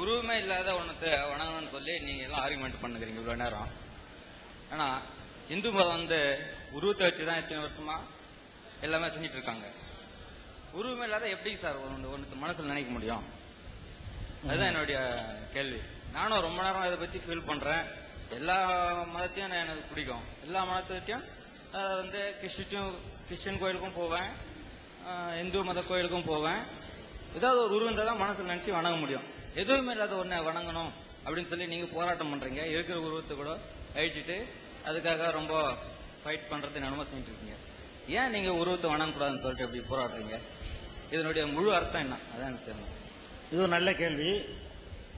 உருவமே இல்லாத ஒன்றத்தை வணங்கணும்னு சொல்லி நீங்க எல்லாம் ஆர்குமெண்ட் பண்ணுகிறீங்க இவ்வளவு நேரம். ஆனா இந்து மதம் வந்து உருவத்தை வச்சு தான் எத்தனை வருஷமா எல்லாமே செஞ்சுட்டு இருக்காங்க. உருவமே இல்லாத எப்படி சார் ஒன்று ஒன்று மனசுல நினைக்க முடியும்? அதுதான் என்னுடைய கேள்வி. நானும் ரொம்ப நேரம் இதை பத்தி ஃபீல் பண்றேன். எல்லா மதத்தையும் நான் எனக்கு பிடிக்கும். எல்லா மதத்தையும் வந்து கிறிஸ்டியும் கிறிஸ்டியன் கோயிலுக்கும் போவேன். இந்து மத கோயிலுக்கும் போவேன். ஏதாவது ஒரு உருவம் இருந்தால் தான் மனசுல நினைச்சு வணங்க முடியும். எதுவுமே இல்லாத ஒன்றை வணங்கணும் அப்படின்னு சொல்லி நீங்க போராட்டம் பண்றீங்க. இருக்கிற உருவத்தை கூட அழிச்சிட்டு அதுக்காக ரொம்ப ஃபைட் பண்றது என்னமோ செஞ்சுட்டு இருக்கீங்க ஏன் நீங்க உருவத்தை வணங்கக்கூடாதுன்னு சொல்லிட்டு அப்படி போராடுறீங்க? இதனுடைய முழு அர்த்தம் என்ன? அதான் எனக்கு தெரியணும் இது ஒரு நல்ல கேள்வி.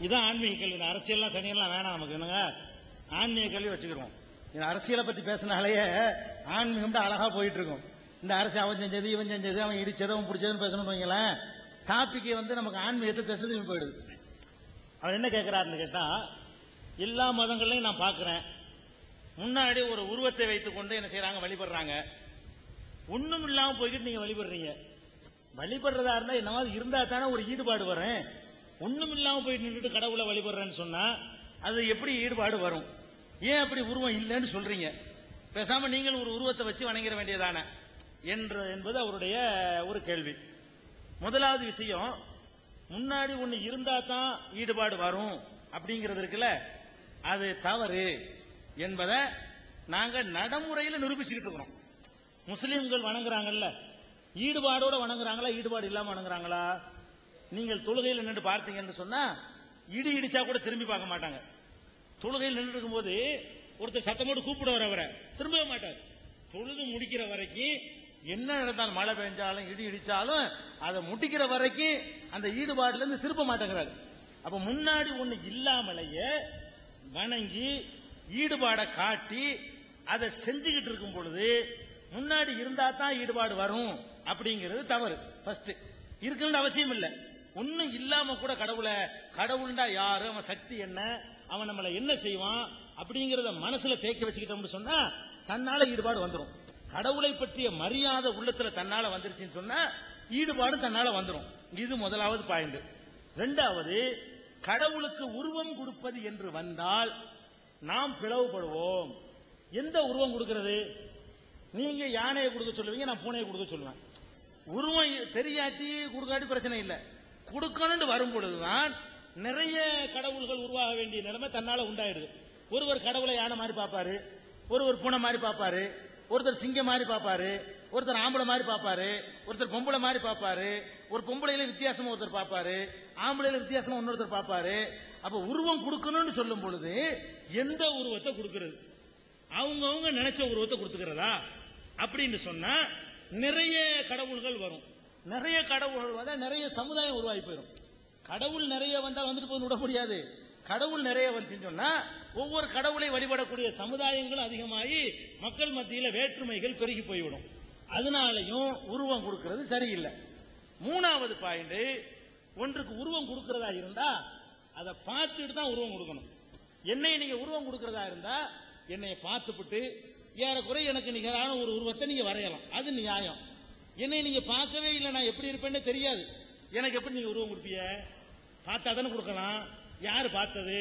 இதுதான் ஆன்மீக கேள்வி. இந்த அரசியல்லாம் சனியெல்லாம் வேணாம் நமக்கு. என்னங்க? ஆன்மீக கேள்வி வச்சுக்கிறோம். இந்த அரசியலை பத்தி பேசினாலேயே ஆன்மீகம் அழகா போயிட்டு இருக்கும் இந்த அரசு அவன் செஞ்சது இவன் செஞ்சது அவன் இடிச்சது அவன் பிடிச்சதுன்னு பேசணும்னு வைங்களேன். டாபிக்கே வந்து நமக்கு ஆன்மீகத்தை திசை திரும்பி போயிடுது. அவர் என்ன கேட்கிறாருன்னு கேட்டா எல்லா மதங்களையும் நான் பார்க்கிறேன் முன்னாடி ஒரு உருவத்தை வைத்துக்கொண்டு என்ன செய்கிறாங்க வழிபடுறாங்க. ஒண்ணும் இல்லாம போய்கிட்டு நீங்க வழிபடுறீங்க. வழிபடுறதா இருந்தா என்னவாது இருந்தா தானே ஒரு ஈடுபாடு வரும். ஒண்ணும் இல்லாம போய் நின்றுட்டு கடவுளை வழிபடுறேன்னு சொன்னா அது எப்படி ஈடுபாடு வரும்? ஏன் அப்படி உருவம் இல்லைன்னு சொல்றீங்க? பேசாம நீங்கள் ஒரு உருவத்தை வச்சு வணங்கிட வேண்டியதான? என்று என்பது அவருடைய ஒரு கேள்வி. முதலாவது விஷயம் முன்னாடி ஒண்ணு இருந்தா தான் ஈடுபாடு வரும். அப்படிங்கிறது இருக்குல்ல? அது தவறு என்பதை நாங்க நடைமுறையில் நிரூபிச்சுக்கிட்டு இருக்கிறோம். முஸ்லிம்கள் வணங்குறாங்கல்ல? ஈடுபாடோட வணங்குறாங்களா? ஈடுபாடு இல்லாம வணங்குறாங்களா? நீங்கள் தொழுகையில் நின்று பார்த்தீங்கன்னு சொன்னா இடி இடிச்சா கூட திரும்பி பார்க்க மாட்டாங்க. தொழுகையில் நின்று இருக்கும்போது ஒருத்தர் சத்தமோடு கூப்பிடுவார் அவரை. திரும்பவே மாட்டார். தொழுது முடிக்கிற வரைக்கும் என்ன நடந்தாலும் மழை பெஞ்சாலும் இடி இடிச்சாலும் அதை முட்டிக்கிற வரைக்கும் அந்த ஈடுபாடுல இருந்து திருப்ப மாட்டேங்கிறாரு. அப்ப முன்னாடி ஒண்ணு இல்லாமலேயே வணங்கி ஈடுபாடை காட்டி அதை செஞ்சுக்கிட்டு இருக்கும் பொழுது முன்னாடி இருந்தா தான் ஈடுபாடு வரும் அப்படிங்கிறது தவறு. ஃபர்ஸ்ட் இருக்கணும்னு அவசியம் இல்லை. ஒன்னும் இல்லாம கூட கடவுளை கடவுள்டா யாரு அவன் சக்தி என்ன அவன் நம்மளை என்ன செய்வான் அப்படிங்கறத மனசுல தேக்கி வச்சுக்கிட்டோம்னு சொன்னா தன்னால ஈடுபாடு வந்துடும் கடவுளை பற்றிய மரியாதை உள்ளத்துல தன்னால வந்துருச்சுன்னு சொன்னா ஈடுபாடு தன்னால வந்துடும் இது முதலாவது பாயிண்ட் ரெண்டாவது கடவுளுக்கு உருவம் கொடுப்பது என்று வந்தால் நாம் பிளவுபடுவோம். எந்த உருவம் கொடுக்கிறது? நீங்க யானையை கொடுக்க சொல்லுவீங்க நான் பூனையை கொடுக்க சொல்லுவேன். உருவம் தெரியாட்டி கொடுக்காட்டி பிரச்சனை இல்லை. கொடுக்கணும்னு வரும் பொழுதுதான் நிறைய கடவுள்கள் உருவாக வேண்டிய நிலைமை தன்னால உண்டாயிடுது. ஒருவர் கடவுளை யானை மாதிரி பார்ப்பாரு ஒருவர் பூனை மாதிரி பார்ப்பாரு ஒருத்தர் சிங்கம் மாதிரி பார்ப்பாரு ஒருத்தர் ஆம்பளை மாதிரி பார்ப்பாரு ஒருத்தர் பொம்பளை மாதிரி பார்ப்பாரு ஒரு பொம்பளையில வித்தியாசமா ஒருத்தர் பார்ப்பாரு ஆம்பளையில வித்தியாசமா இன்னொருத்தர் பார்ப்பாரு. அப்ப உருவம் கொடுக்கணும்னு சொல்லும் பொழுது எந்த உருவத்தை கொடுக்கிறது? அவங்கவுங்க நினைச்ச உருவத்தை கொடுத்துக்கிறதா? அப்படின்னு சொன்னா நிறைய கடவுள்கள் வரும். நிறைய கடவுள்கள் வந்தா நிறைய சமுதாயம் உருவாகி போயிடும் கடவுள் நிறைய வந்தால் வந்துட்டு போய் விட முடியாது. கடவுள் நிறைய வந்துச்சுன்னு சொன்னா ஒவ்வொரு கடவுளை வழிபடக்கூடிய சமுதாயங்களும் அதிகமாகி மக்கள் மத்தியில் வேற்றுமைகள் பெருகி போய்விடும். அதனாலையும் உருவம் கொடுக்கிறது சரியில்லை. மூணாவது பாயிண்ட் ஒன்றுக்கு உருவம் கொடுக்கிறதா இருந்தா அதை பார்த்துட்டு தான் உருவம் கொடுக்கணும். என்னை நீங்க உருவம் கொடுக்கிறதா இருந்தா என்னை பார்த்துப்புட்டு ஏறக்குறை எனக்கு நிகரான ஒரு உருவத்தை நீங்க வரையலாம். அது நியாயம். என்னை நீங்க பார்க்கவே இல்லை நான் எப்படி இருப்பேன்னு தெரியாது. எனக்கு எப்படி நீங்க உருவம் கொடுப்பீங்க? பார்த்தா தானே கொடுக்கலாம். யார் பார்த்தது?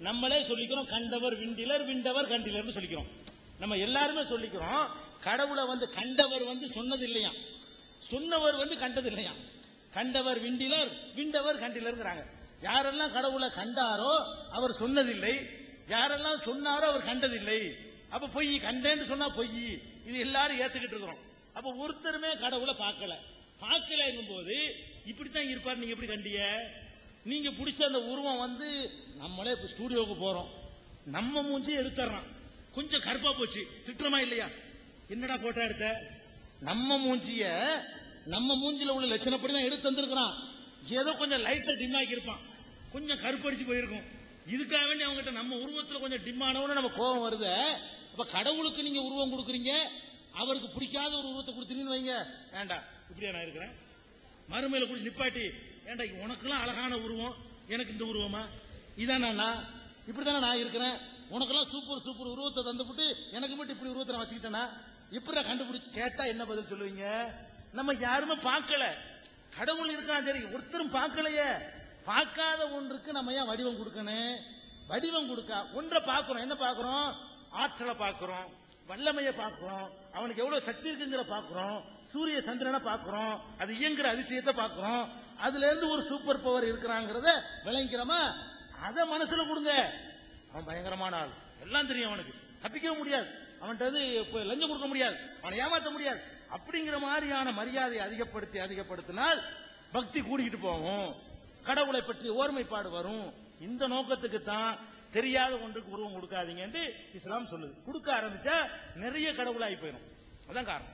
நம்மளே சொல்லிக்கிறோம் கண்டவர் விண்டிலர் விண்டவர் கண்டிலர்னு சொல்லிக்கிறோம். நம்ம எல்லாருமே சொல்லிக்கிறோம் கடவுளை வந்து கண்டவர் வந்து சொன்னது இல்லையா சொன்னவர் வந்து கண்டது இல்லையா கண்டவர் விண்டிலர் விண்டவர் கண்டிலருங்கிறாங்க. யாரெல்லாம் கடவுளை கண்டாரோ அவர் சொன்னதில்லை. யாரெல்லாம் சொன்னாரோ அவர் கண்டதில்லை. அப்ப பொய் கண்டேன்னு சொன்னா பொய். இது எல்லாரும் ஏத்துக்கிட்டு இருக்கிறோம். அப்ப ஒருத்தருமே கடவுளை பார்க்கல. பார்க்கலங்கும் போது இப்படித்தான் இருப்பார் நீங்க எப்படி கண்டிய நீங்க பிடிச்ச அந்த உருவம் வந்து நம்மளே இப்ப ஸ்டூடியோவுக்கு போறோம். நம்ம மூஞ்சி எடுத்துறான் கொஞ்சம் கருப்பா போச்சு. திட்டமா இல்லையா? என்னடா போட்டோ எடுத்த? நம்ம மூஞ்சிய நம்ம மூஞ்சில உள்ள லட்சணப்படி தான் எடுத்து வந்திருக்கிறான் ஏதோ கொஞ்சம் லைட்டா டிம் ஆக்கியிருப்பான். கொஞ்சம் கருப்படிச்சு போயிருக்கும். இதுக்காக வேண்டி அவங்ககிட்ட நம்ம உருவத்துல கொஞ்சம் டிம் ஆனவன நம்ம கோபம் வருது. அப்ப கடவுளுக்கு நீங்க உருவம் கொடுக்குறீங்க. அவருக்கு பிடிக்காத ஒரு உருவத்தை கொடுத்துருன்னு வைங்க. வேண்டாம். இப்படியா நான் இருக்கிறேன்? மறுமையில குடிச்சு நிப்பாட்டி ஏண்டா உனக்கெல்லாம் அழகான உருவம்? எனக்கு இந்த உருவமா? இதான் நான் இப்படிதானே நான் இருக்கிறேன். உனக்கெல்லாம் சூப்பர் சூப்பர் உருவத்தை தந்துவிட்டு எனக்கு மட்டும் இப்படி உருவத்தை நான் வச்சுக்கிட்டேனா? இப்படி கண்டுபிடிச்சு கேட்டா என்ன பதில் சொல்லுவீங்க? நம்ம யாருமே பார்க்கல. கடவுள் இருக்கான் சரி ஒருத்தரும் பார்க்கலையே. பார்க்காத ஒன்றுக்கு நம்ம ஏன் வடிவம் கொடுக்கணும்? வடிவம் கொடுக்க. ஒன்றை பார்க்கிறோம். என்ன பார்க்கிறோம்? ஆற்றலை பார்க்கிறோம். வல்லமையை பார்க்கிறோம் அவனுக்கு எவ்வளவு சக்தி இருக்குங்கிற பார்க்கிறோம் சூரிய சந்திரனை பார்க்கிறோம் அது இயங்குற அதிசயத்தை பார்க்கிறோம் அதுல இருந்து ஒரு சூப்பர் பவர் இருக்கிறாங்கிறத விளங்கிறோமா அதை மனசுல கொடுங்க. அவன் பயங்கரமான ஆள். எல்லாம் தெரியும் அவனுக்கு. தப்பிக்கவும் முடியாது. அவன்கிட்ட வந்து லஞ்சம் கொடுக்க முடியாது. அவனை ஏமாற்ற முடியாது. அப்படிங்கிற மாதிரியான மரியாதையை அதிகப்படுத்தி அதிகப்படுத்தினால் பக்தி கூடிக்கிட்டு போகும். கடவுளை பற்றி ஓர்மைப்பாடு வரும். இந்த நோக்கத்துக்கு தான் தெரியாத ஒன்றுக்கு உருவம் கொடுக்காதீங்கன்ட்டு இஸ்லாம் சொல்லுது. கொடுக்க ஆரம்பிச்சா நிறைய கடவுளாகி போயிடும் அதான் காரணம்.